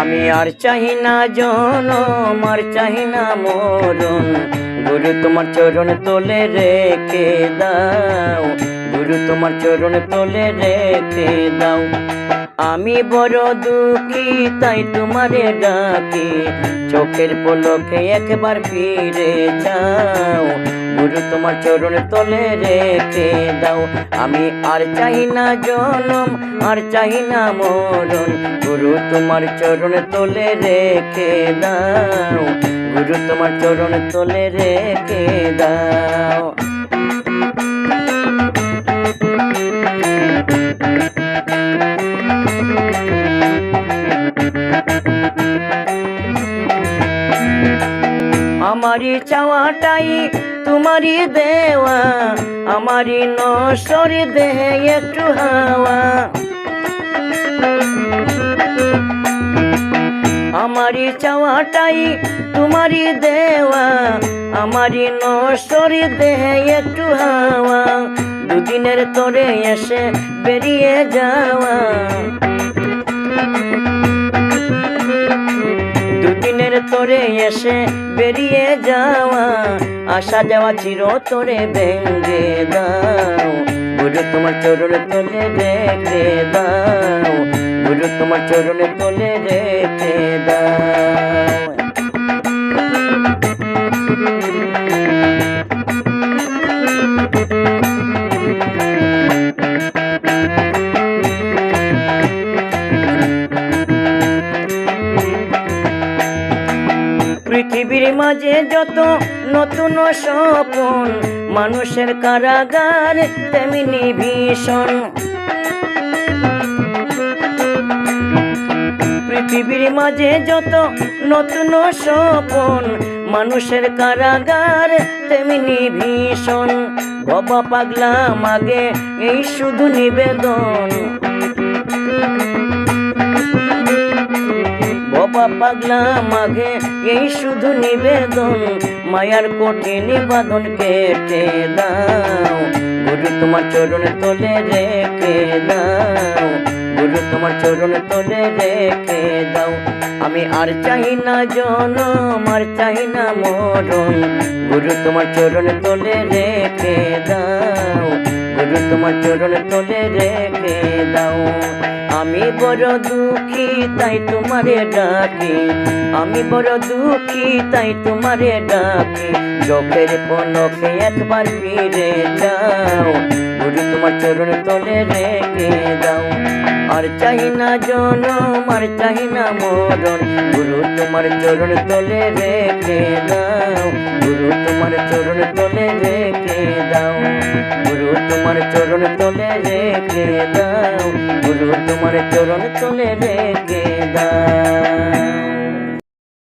আমি আর চাহি না জনম, আর চাহি না মরণ। গুরু তোমার চরণ তোলে রেখে দাও। গুরু তোমার চরণ তোলে রেখে দাও। আমি বড় দুঃখী, তাই তোমারে ডাকি। চোখের পলকে একবার ফিরে যাও। গুরু তোমার চরণ তোলে রেখে দাও। আমি আর চাই না জনম, আর চাই না মরণ। গুরু তোমার চরণ তোলে রেখে দাও। গুরু তোমার চরণ তোলে রেখে দাও। আমারই চাওয়াটাই তোমারই দেওয়া, আমারই নসর দেহে একটু হাওয়া। আমারই চাওয়াটাই তোমারই দেওয়া, আমারই নসর দেহে একটু হাওয়া। দুদিনের তোরে এসে বেরিয়ে যাওয়া। তোরে এসে বেরিয়ে যাওয়া। আসা যাওয়া চির তোরে ভেঙ্গে দাও। গুরু তোমার চরণে তোলে রেখে দাও। গুরু তোমার চরণে তোলে রেখে দাও। মাঝে যত নতুন স্বপন, মানুষের কারাগার তেমনি ভীষণ। পৃথিবীর মাঝে যত নতুন স্বপন, মানুষের কারাগার তেমনি ভীষণ। বাবা পাগলা মাগে, এই শুধু নিবেদন। পাগলা মাঘে, এই শুধু নিবেদন। মায়ার কঠিন বাঁধন কেটে দাও। গুরু তোমার চরণে তোলে রেখে দাও। তোমার চরণে তোলে রেখে দাও। আমি আর চাই না জনম, আর চাই না মরণ। গুরু তোমার চরণে তোলে রেখে দাও। গুরু তোমার চরণে তোলে রেখে দাও। আমি বড় দুঃখী, তাই তোমারে ডাকি। আমি বড় দুঃখী, তাই তোমারে ডাকি। চোখের পলকে একবার ফিরে যাও। গুরু তোমার চরণ তোলে রেখে দাও। আর চাই না জনম আর চাই না মরণ গুরু তোমার চরণ তোলে রেখে দাও। গুরু তোমার চরণ তোলে রেখে দাও। গুরু তোমার চরণ তোলে রেখে দাও। গুরু তোমার চরণ তোলে রেখে দাও।